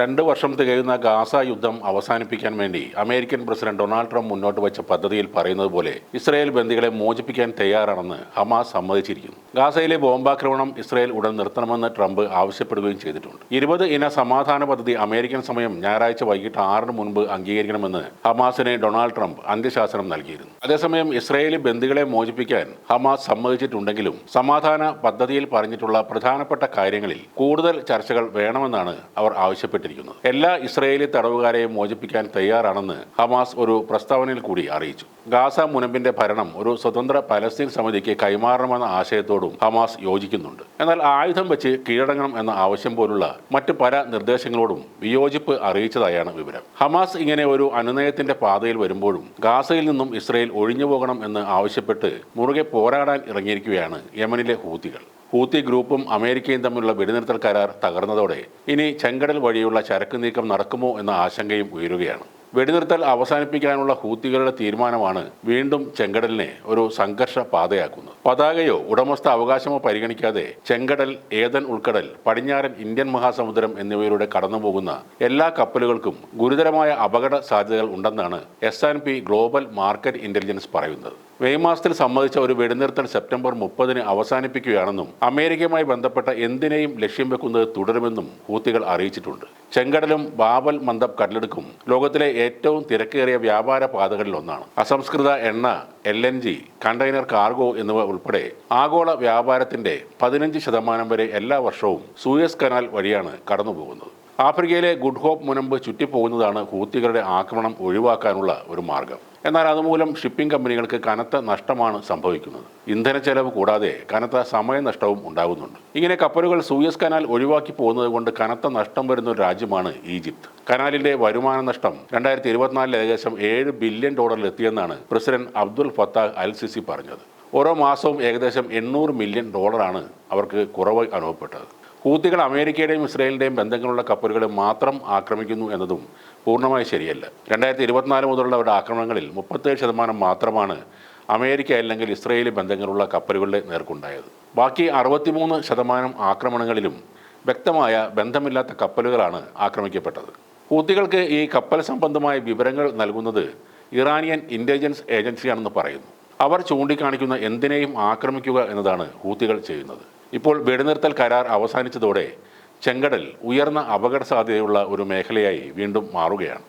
രണ്ട് വർഷം തികയുന്ന ഗാസ യുദ്ധം അവസാനിപ്പിക്കാൻ വേണ്ടി അമേരിക്കൻ പ്രസിഡന്റ് ഡൊണാൾഡ് ട്രംപ് മുന്നോട്ട് വെച്ച പദ്ധതിയിൽ പറയുന്നത് പോലെ ഇസ്രായേൽ ബന്ദികളെ മോചിപ്പിക്കാൻ തയ്യാറാണെന്ന് ഹമാസ് സമ്മതിച്ചിരിക്കുന്നു. ഗാസയിലെ ബോംബാക്രമണം ഇസ്രായേൽ ഉടൻ നിർത്തണമെന്ന് ട്രംപ് ആവശ്യപ്പെടുകയും ചെയ്തിട്ടുണ്ട്. ഇരുപത് ഇന സമാധാന പദ്ധതി അമേരിക്കൻ സമയം ഞായറാഴ്ച വൈകിട്ട് ആറിന് മുൻപ് അംഗീകരിക്കണമെന്ന് ഹമാസിന് ഡൊണാൾഡ് ട്രംപ് അന്ത്യശാസനം നൽകിയിരുന്നു. അതേസമയം ഇസ്രായേലി ബന്ദികളെ മോചിപ്പിക്കാൻ ഹമാസ് സമ്മതിച്ചിട്ടുണ്ടെങ്കിലും സമാധാന പദ്ധതിയിൽ പറഞ്ഞിട്ടുള്ള പ്രധാനപ്പെട്ട കാര്യങ്ങളിൽ കൂടുതൽ ചർച്ചകൾ വേണമെന്നാണ് അവർ ആവശ്യപ്പെട്ടിരിക്കുന്നത് എല്ലാ ഇസ്രയേലി തടവുകാരെയും മോചിപ്പിക്കാൻ തയ്യാറാണെന്ന് ഹമാസ് ഒരു പ്രസ്താവനയിൽ കൂടി അറിയിച്ചു. ഗാസ മുനമ്പിന്റെ ഭരണം ഒരു സ്വതന്ത്ര പലസ്തീൻ സമിതിക്ക് കൈമാറണമെന്ന ആശയത്തോടും ഹമാസ് യോജിക്കുന്നുണ്ട്. എന്നാൽ ആയുധം വെച്ച് കീഴടങ്ങണം എന്ന ആവശ്യം പോലുള്ള മറ്റ് പല നിർദ്ദേശങ്ങളോടും വിയോജിപ്പ് അറിയിച്ചതായാണ് വിവരം. ഹമാസ് ഇങ്ങനെ ഒരു അനുനയത്തിന്റെ പാതയിൽ വരുമ്പോഴും ഗാസയിൽ നിന്നും ഇസ്രയേൽ ഒഴിഞ്ഞു പോകണം എന്ന് ആവശ്യപ്പെട്ട് മുറുകെ പോരാടാൻ ഇറങ്ങിയിരിക്കുകയാണ് യമനിലെ ഹൂത്തികൾ. ഹൂത്തി ഗ്രൂപ്പും അമേരിക്കയും തമ്മിലുള്ള വെടിനിർത്തൽ കരാർ തകർന്നതോടെ ഇനി ചെങ്കടൽ വഴിയുള്ള ചരക്ക് നീക്കം നടക്കുമോ എന്ന ആശങ്കയും ഉയരുകയാണ്. വെടിനിർത്തൽ അവസാനിപ്പിക്കാനുള്ള ഹൂത്തികളുടെ തീരുമാനമാണ് വീണ്ടും ചെങ്കടലിനെ ഒരു സംഘർഷ പാതയാക്കുന്നത്. പതാകയോ ഉടമസ്ഥ അവകാശമോ പരിഗണിക്കാതെ ചെങ്കടൽ ഏതൻ ഉൾക്കടൽ പടിഞ്ഞാറൻ ഇന്ത്യൻ മഹാസമുദ്രം എന്നിവയിലൂടെ കടന്നുപോകുന്ന എല്ലാ കപ്പലുകൾക്കും ഗുരുതരമായ അപകട സാധ്യതകൾ ഉണ്ടെന്നാണ് എസ് ഗ്ലോബൽ മാർക്കറ്റ് ഇന്റലിജൻസ് പറയുന്നത്. മെയ് മാസത്തിൽ സമ്മതിച്ച ഒരു വെടിനിർത്തൽ സെപ്റ്റംബർ മുപ്പതിന് അവസാനിപ്പിക്കുകയാണെന്നും അമേരിക്കയുമായി ബന്ധപ്പെട്ട എന്തിനേയും ലക്ഷ്യം വെക്കുന്നത് തുടരുമെന്നും ഹൂത്തികൾ അറിയിച്ചിട്ടുണ്ട്. ചെങ്കടലും ബാബൽ മന്ദബ് കടലെടുക്കും ലോകത്തിലെ ഏറ്റവും തിരക്കേറിയ വ്യാപാര പാതകളിലൊന്നാണ്. അസംസ്കൃത എണ്ണ L N G container cargo എന്നിവ ഉൾപ്പെടെ ആഗോള വ്യാപാരത്തിന്റെ പതിനഞ്ച് ശതമാനം വരെ എല്ലാ വർഷവും സൂയസ് കനാൽ വഴിയാണ് കടന്നുപോകുന്നത്. ആഫ്രിക്കയിലെ ഗുഡ് ഹോപ്പ് മുനമ്പ് ചുറ്റിപ്പോകുന്നതാണ് ഹൂത്തികളുടെ ആക്രമണം ഒഴിവാക്കാനുള്ള ഒരു മാർഗം. എന്നാൽ അതുമൂലം ഷിപ്പിംഗ് കമ്പനികൾക്ക് കനത്ത നഷ്ടമാണ് സംഭവിക്കുന്നത്. ഇന്ധന ചെലവ് കൂടാതെ കനത്ത സമയനഷ്ടവും ഉണ്ടാകുന്നുണ്ട്. ഇങ്ങനെ കപ്പലുകൾ സൂയസ് കനാൽ ഒഴിവാക്കി പോകുന്നത് കൊണ്ട് കനത്ത നഷ്ടം വരുന്ന ഒരു രാജ്യമാണ് ഈജിപ്ത്. കനാലിന്റെ വരുമാന നഷ്ടം രണ്ടായിരത്തി ഇരുപത്തിനാലിൽ ഏകദേശം ഏഴ് ബില്യൺ ഡോളറിൽ എത്തിയെന്നാണ് president Abdul Fattah al Sisi പറഞ്ഞത്. ഓരോ മാസവും ഏകദേശം എണ്ണൂറ് മില്യൺ ഡോളറാണ് അവർക്ക് കുറവ് അനുഭവപ്പെട്ടത്. ഹൂത്തികൾ അമേരിക്കയുടെയും ഇസ്രായേലിന്റെയും ബന്ധങ്ങളുള്ള കപ്പലുകളെ മാത്രം ആക്രമിക്കുന്നു എന്നതും പൂർണമായി ശരിയല്ല. രണ്ടായിരത്തി ഇരുപത്തിനാല് മുതലുള്ള അവരുടെ ആക്രമണങ്ങളിൽ മുപ്പത്തേഴ് ശതമാനം മാത്രമാണ് അമേരിക്ക അല്ലെങ്കിൽ ഇസ്രായേലി ബന്ധങ്ങളുള്ള കപ്പലുകളുടെ നേർക്കുണ്ടായത്. ബാക്കി അറുപത്തിമൂന്ന് ശതമാനം ആക്രമണങ്ങളിലും വ്യക്തമായ ബന്ധമില്ലാത്ത കപ്പലുകളാണ് ആക്രമിക്കപ്പെട്ടത്. ഹൂത്തികൾക്ക് ഈ കപ്പൽ സംബന്ധമായ വിവരങ്ങൾ നൽകുന്നത് ഇറാനിയൻ ഇന്റലിജൻസ് ഏജൻസിയാണെന്ന് പറയുന്നു. അവർ ചൂണ്ടിക്കാണിക്കുന്ന എന്തിനേയും ആക്രമിക്കുക എന്നതാണ് ഹൂത്തികൾ ചെയ്യുന്നത്. ഇപ്പോൾ വെടിനിർത്തൽ കരാർ അവസാനിച്ചതോടെ ചെങ്കടൽ ഉയർന്ന അപകട സാധ്യതയുള്ള ഒരു മേഖലയായി വീണ്ടും മാറുകയാണ്.